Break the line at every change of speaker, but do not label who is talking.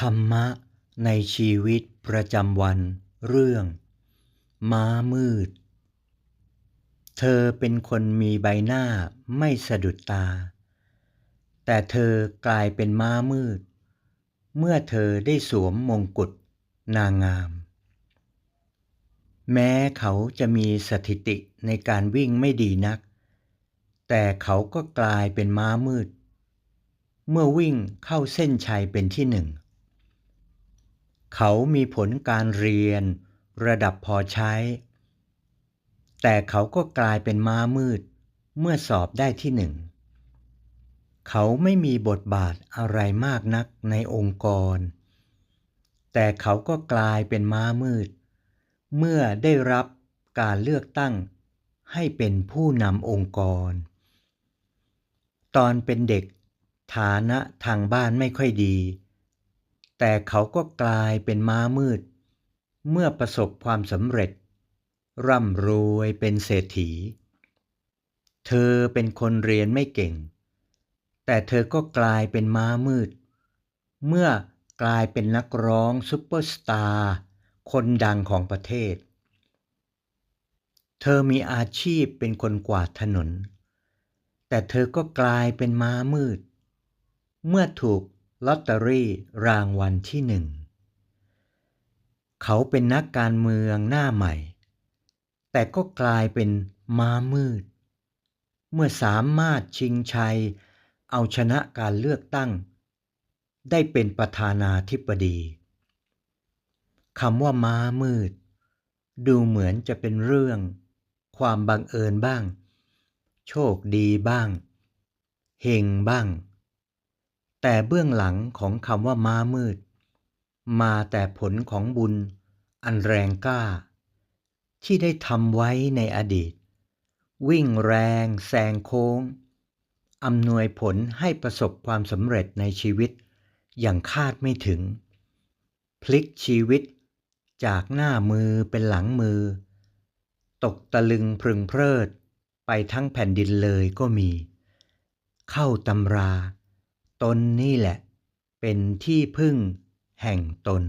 ธรรมะในชีวิตประจำวันเรื่อง ม้ามืด เธอเป็นคนมีใบหน้าไม่สะดุดตา แต่เธอกลายเป็นม้ามืด เมื่อเธอได้สวมมงกุฎนางงาม แม้เขาจะมีสถิติในการวิ่งไม่ดีนัก แต่เขาก็กลายเป็นม้ามืด เมื่อวิ่งเข้าเส้นชัยเป็นที่หนึ่ง เขามีผลการเรียน ระดับพอใช้ แต่เขาก็กลายเป็นม้ามืด เมื่อสอบได้ที่หนึ่ง เขาไม่มีบทบาทอะไรมากนักในองค์กร แต่เขาก็กลายเป็นม้ามืด เมื่อได้รับการเลือกตั้งให้เป็นผู้นำองค์กร ตอนเป็นเด็ก ฐานะทางบ้านไม่ค่อยดี แต่เขาก็กลายเป็นม้ามืด เมื่อประสบความสำเร็จ ร่ำรวยเป็นเศรษฐี เธอเป็นคนเรียนไม่เก่ง แต่เธอก็กลายเป็นม้ามืด เมื่อกลายเป็นนักร้องซุปเปอร์สตาร์คนดังของประเทศ เธอมีอาชีพเป็นคนกวาดถนน แต่เธอก็กลายเป็นม้ามืด เมื่อถูก ลอตเตอรี่รางวัลที่หนึ่ง เขาเป็นนักการเมืองหน้าใหม่ แต่ก็กลายเป็นม้ามืด เมื่อสามารถชิงชัย เอาชนะการเลือกตั้ง ได้เป็นประธานาธิบดีคำว่าม้ามืด ดูเหมือนจะเป็นเรื่อง ความบังเอิญบ้าง โชคดีบ้าง เฮงบ้าง แต่เบื้องหลังของคำว่าม้ามืด มาแต่ผลของบุญอันแรงกล้า ที่ได้ทำไว้ในอดีต วิ่งแรงแซงโค้งอำนวยผลให้ประสบความสำเร็จในชีวิต อย่างคาดไม่ถึง พลิกชีวิตจากหน้ามือเป็นหลังมือ ตกตะลึงพึงเพริด ไปทั้งแผ่นดินเลยก็มี เข้าตำรา ตนนี่แหละ เป็นที่พึ่งแห่งตน